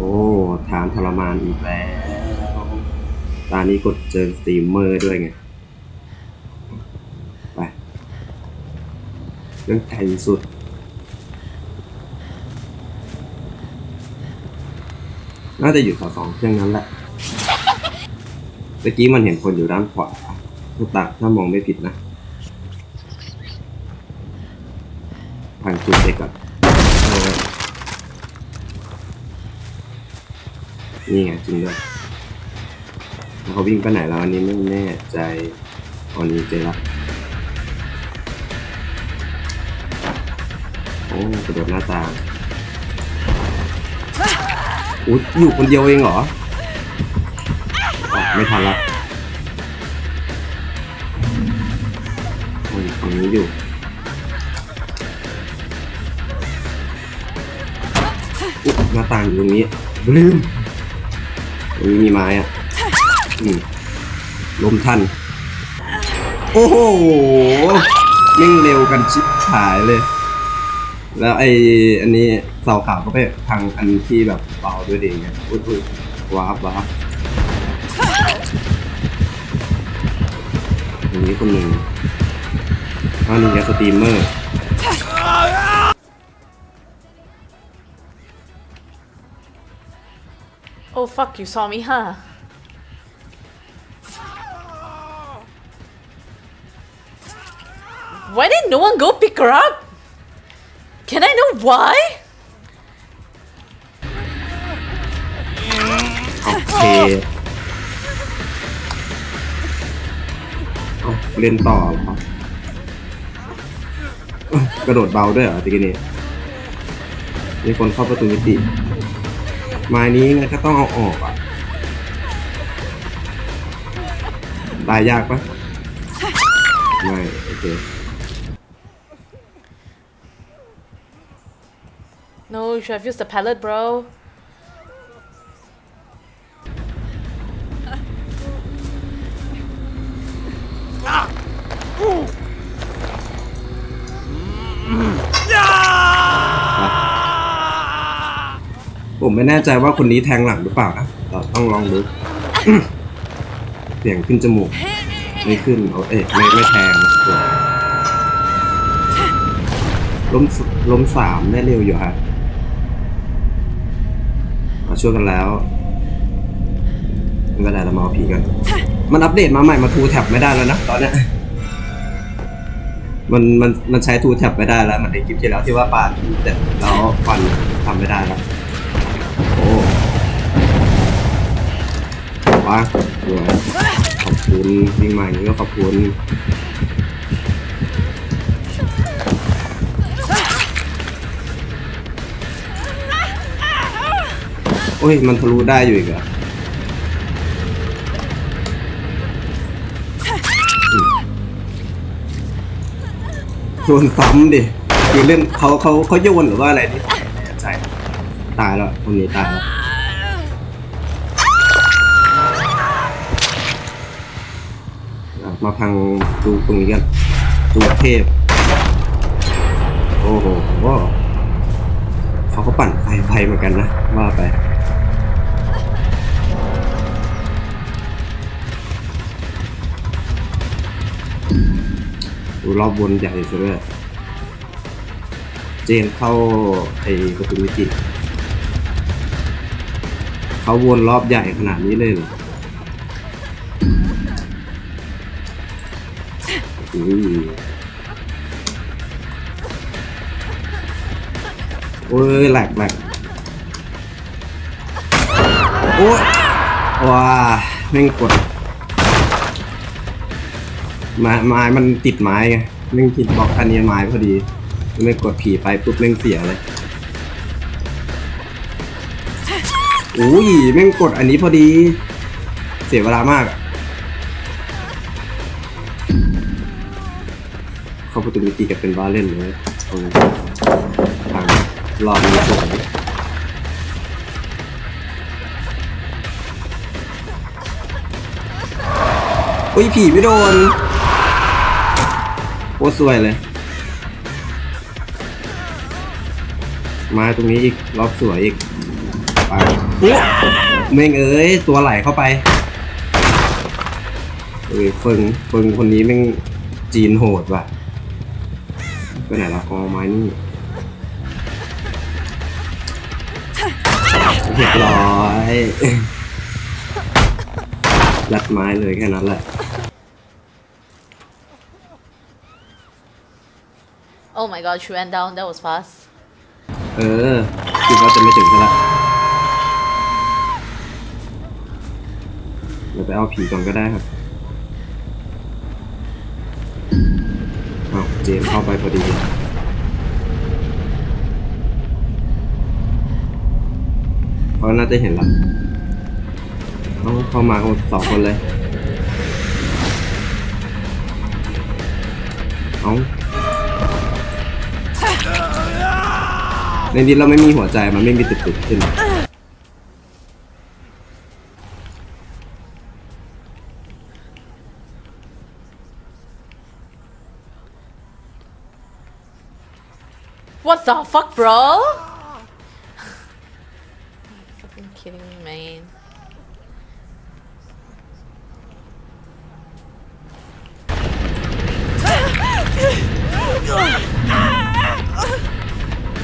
อ้ฐานทรมานอีกแล้ว ตอนนี้กดเจอสตรีมเมอร์ด้วยไง ไป เรื่องไทยสุด น่าจะอยู่แถวสองเครื่องนั้นแหละเมื่อกี้มันเห็นคนอยู่ด้านขวาถ้าตาถ้ามองไม่ผิดนะผ่านจุดไปก่อน นี่ไงจริงด้วยแล้วเขาวิ่งไปไหนแล้วอันนี้ไม่แน่ใจตอนนี้เจอล้วโอ้กระโดดหน้าต่างอุ๊ยอยู่คนเดียวเองเหรออไม่ทันละโอ้ยฝั่งนี้อยู่อุ๊ยหน้าต่างอยู่ตรงนี้ลืม นี้มีไม้อะอืมลมทัน โอ้โหมิ่งเร็วกันชิบหายเลย แล้วไออันนี้เสาขาวก็ไปทางอันที่แบบเบาด้วยเองไงอุ้ยอุ้ยวาร์ปวาร์ปอันนี้คนหนึ่งอันนี้แกสตรีมเมอร์ Oh fuck, you saw me, huh? Why did no one go pick her up? Can I know why? โอเคเอาเล่นต่อเหรอเอ้ากระโดดเบาด้วยเหรอตะกี้นี้มีคนเข้าประตูมิติ ไม้นี้ไงก็ต้องเอาออกอะตายยากปะไม่โอเค No, you should have used the pallet, bro. ผมไม่แน่ใจว่าคนนี้แทงหลังหรือเปล่านะเราต้องลองดูเสียงขึ้นจมูก ไม่ขึ้นเอาเอ๊ะไม่ไม่แทงล้มล้มสามได้เร็วอยู่ฮะมาช่วยกันแล้วไม่เป็ไรเรามาเอาผีกัน มันอัปเดตมาใหม่มาทูแท็บไม่ได้แล้วนะตอนเนี้ยมันมันมันใช้ทูแท็บไม่ได้แล้ว มันในคลิปที่แล้วที่ว่าปาดเสร็จแล้วฟันทำไม่ได้แล้ว ว้าสวยขอบคุณวิ่งมาอย่างนี้ก็ขอบคุณโอ้ย มันทะลุได้อยู่อีกเหรออืมโดนซ้ำดิคือเล่นเขาเขาเขาโยนหรือว่าอะไรนี่ใจตายแล้วคนนี้ตายแล้ว มาพังดูตรงนี้กันดูเทพ โอ้โหเขาก็ปั่นไฟไฟเหมือนกันนะ ว่าไปดูรอบวนใหญ่ซะด้วยเจนเข้าไอ้ประตูมิติเขาวนรอบใหญ่ขนาดนี้เลยเหรอ โอ้ยแหลกแหลกโอ้ยว้าแม่งกดไม้ไม้มันติดไม้ไงแม่งติดบล็อกอันนี้ไม้พอดีไม่กดผีไปปุ๊บแม่งเสียเลยอุ้ยแม่งกดอันนี้พอดี เสียเวลามากอะาประตูมิติกับเป็นบ้าเล่นเลยตรงทางรอบนี้สวยอุ้ยผีไม่โดนโคตรสวยเลย มาตรงนี้อีกรอบสวยอีกไปเม่งเอ้ยตัวไหลเข้าไปเอ้ยเฟิงเฟิงคนนี้แม่งจีนโหดว่ะ ไปไหนละอ๋อไม้นี่เรียบร้อยยัดไม้เลยแค่นั้นแหละ Oh my god, she went down. That was fast. เออคิดว่าจะไม่ถึงซะละเดี๋ยวไปเอาผีก่อนก็ได้ครับ เอาเจมเข้าไปพอดีเขาน่าจะเห็นละเขาเข้ามากันสองคนเลย เอาในนี้เราไม่มีหัวใจมันไม่มีติดๆขึ้น What the fuck, bro? fucking kidding me, man.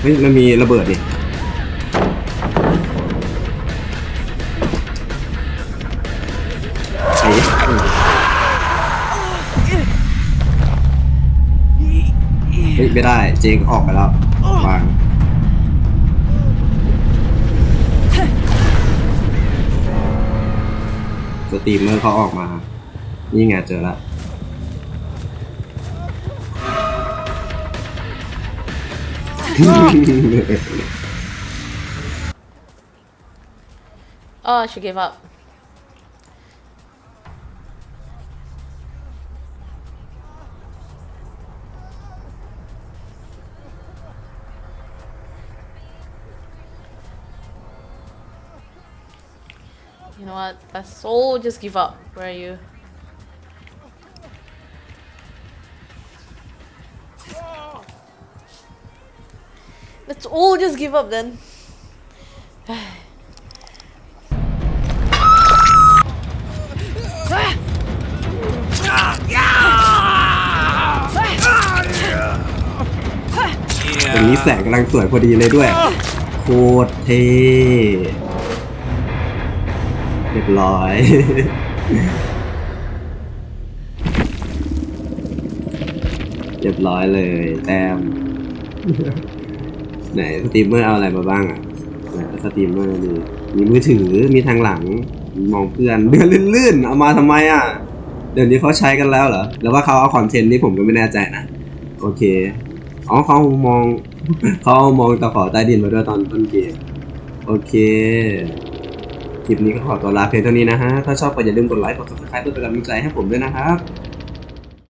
เฮ้ย มันมีระเบิดนี่ เฮ้ยไม่ได้เจงออกไปแล้ววางสตรีมเมอร์เขาออกมา นี่ไงเจอแล้ว Oh, she gave up. You know what? Let's all just give up. Where are you? Let's all just give up then. ตรงนี้แสงกำลังสวยพอดีเลยด้วย โคตรเท่เ รียบร้อยเรียบร้อยเลยแต้มไหนสตรีมเมอร์เอาอะไรมาบ้างอะไหนสตรีมเมอร์มีมีมือถือมีทางหลังมองเพื่อนเดือนลื่นๆ เอามาทำไมอะ เดี๋ยวนี้เขาใช้กันแล้วเหรอหรือว่าเขาเอาคอนเทนต์นี่ผมก็ไม่แน่ใจนะ โอเค อ๋อเขามอง เขามองตะขอใต้ดินมาด้วยตอนต้นเกม โอเค คลิปนี้ก็ขอตัวลาเพียงเท่านี้นะฮะ ถ้าชอบก็อย่าลืมกดไลค์ กด subscribe เพื่อเป็นกำลังใจให้ผมด้วยนะครับ